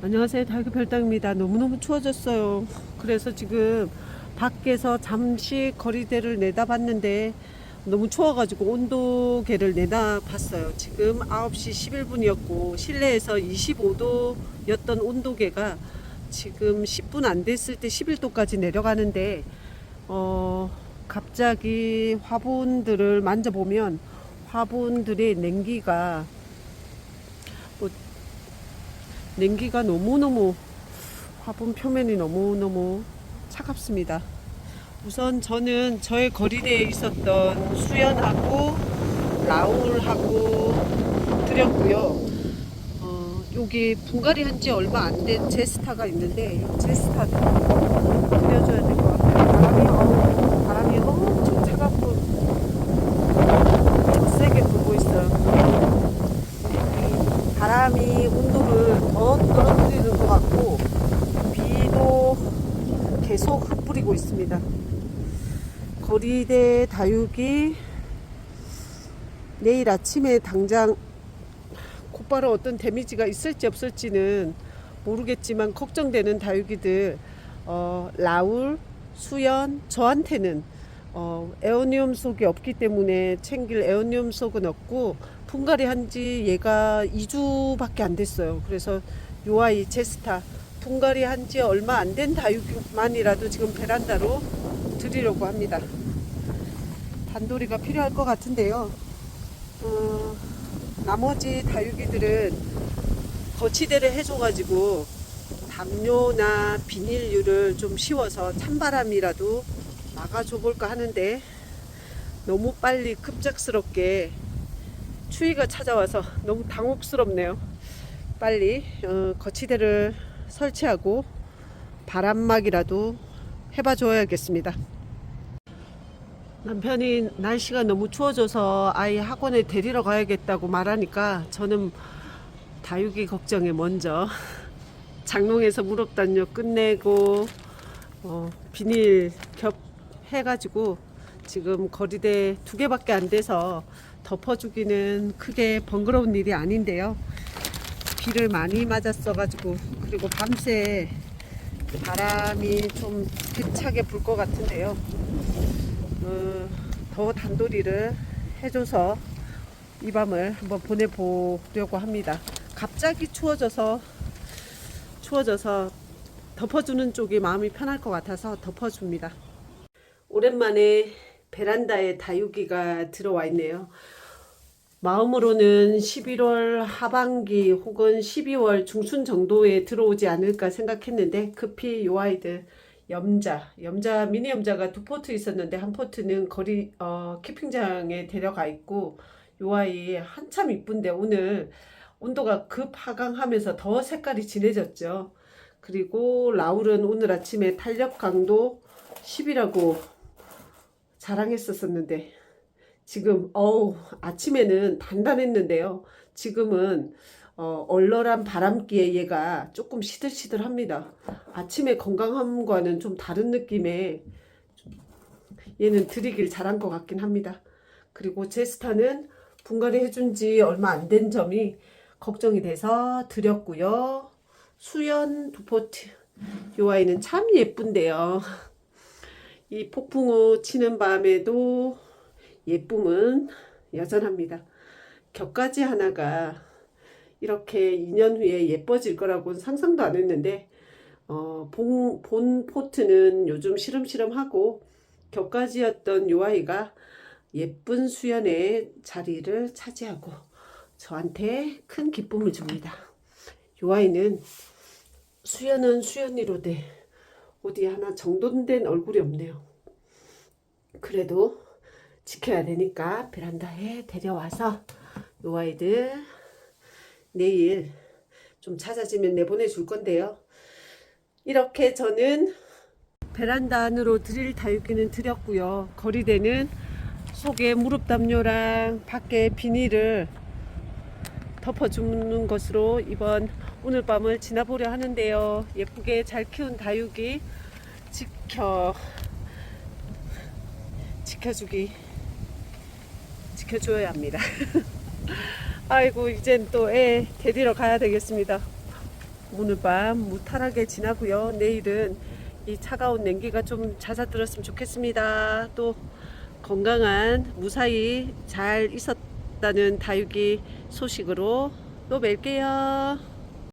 안녕하세요. 달그 별당입니다. 너무너무 추워졌어요. 그래서 지금 밖에서 잠시 거리대를 내다봤는데 너무 추워가지고 온도계를 내다봤어요. 지금 9시 11분이었고 실내에서 25도였던 온도계가 지금 10분 안 됐을 때 11도까지 내려가는데 어 갑자기 화분들을 만져보면 화분들의 냉기가 냉기가 너무너무 화분 표면이 너무너무 차갑습니다. 우선 저는 저의 거리대에 있었던 수연하고 라울하고 드렸고요. 어, 여기 분갈이 한 지 얼마 안 된 제스타가 있는데 이 제스타도 드려줘야 될 것 같아요. 바람이, 어우, 바람이 엄청 차갑고 세게 불고 있어요. 이 바람이 온도를 더 떨어뜨리는 것 같고 비도 계속 흩뿌리고 있습니다. 거리대 다육이 내일 아침에 당장 곧바로 어떤 데미지가 있을지 없을지는 모르겠지만 걱정되는 다육이들 어, 라울, 수연 저한테는 어, 에어니움 속이 없기 때문에 챙길 에어니움 속은 없고 분갈이 한 지 얘가 2주밖에 안 됐어요. 그래서 요 아이 제스타 분갈이 한 지 얼마 안 된 다육만이라도 지금 베란다로 드리려고 합니다. 단도리가 필요할 것 같은데요. 어, 나머지 다육이들은 거치대를 해줘가지고 담요나 비닐류를 좀 씌워서 찬바람이라도 막아줘 볼까 하는데 너무 빨리 급작스럽게 추위가 찾아와서 너무 당혹스럽네요. 빨리 어, 거치대를 설치하고 바람막이라도 해봐 줘야겠습니다. 남편이 날씨가 너무 추워져서 아이 학원에 데리러 가야겠다고 말하니까 저는 다육이 걱정에 먼저 장롱에서 무릎 단요 끝내고 어, 비닐 겹 해가지고 지금 거리대 두 개밖에 안 돼서 덮어주기는 크게 번거로운 일이 아닌데요. 비를 많이 맞았어가지고 그리고 밤새 바람이 좀 대차게 불 것 같은데요. 어, 더 단도리를 해줘서 이 밤을 한번 보내보려고 합니다. 갑자기 추워져서 추워져서 덮어주는 쪽이 마음이 편할 것 같아서 덮어줍니다. 오랜만에 베란다에 다육이가 들어와 있네요. 마음으로는 11월 하반기 혹은 12월 중순 정도에 들어오지 않을까 생각했는데 급히 요 아이들 염자, 염자 미니 염자가 두 포트 있었는데 한 포트는 거리 어, 키핑장에 데려가 있고 요 아이 한참 이쁜데 오늘 온도가 급 하강하면서 더 색깔이 진해졌죠. 그리고 라울은 오늘 아침에 탄력 강도 10이라고 자랑했었었는데 지금 어우 아침에는 단단했는데요. 지금은 어, 얼얼한 바람기에 얘가 조금 시들시들합니다. 아침에 건강함과는 좀 다른 느낌의 얘는 드리길 잘한 것 같긴 합니다. 그리고 제스타는 분갈이 해준 지 얼마 안 된 점이 걱정이 돼서 드렸고요. 수연 두 포트. 요 아이는 참 예쁜데요. 이 폭풍우 치는 밤에도 예쁨은 여전합니다. 겹가지 하나가 이렇게 2년 후에 예뻐질 거라고는 상상도 안 했는데 어, 본, 본 포트는 요즘 시름시름하고 겹가지였던 요 아이가 예쁜 수연의 자리를 차지하고 저한테 큰 기쁨을 줍니다. 요 아이는 수연은 수연이로 돼 어디 하나 정돈된 얼굴이 없네요. 그래도 지켜야 되니까 베란다에 데려와서 요 아이들 내일 좀 찾아지면 내보내 줄 건데요. 이렇게 저는 베란다 안으로 드릴 다육이는 드렸고요. 거리대는 속에 무릎 담요랑 밖에 비닐을 덮어주는 것으로 이번 오늘 밤을 지나보려 하는데요. 예쁘게 잘 키운 다육이 지켜 지켜주기 지켜줘야 합니다. 아이고 이젠 또 애 데리러 가야 되겠습니다. 오늘 밤 무탈하게 지나고요. 내일은 이 차가운 냉기가 좀 잦아들었으면 좋겠습니다. 또 건강한 무사히 잘 있었다는 다육이 소식으로 또 뵐게요.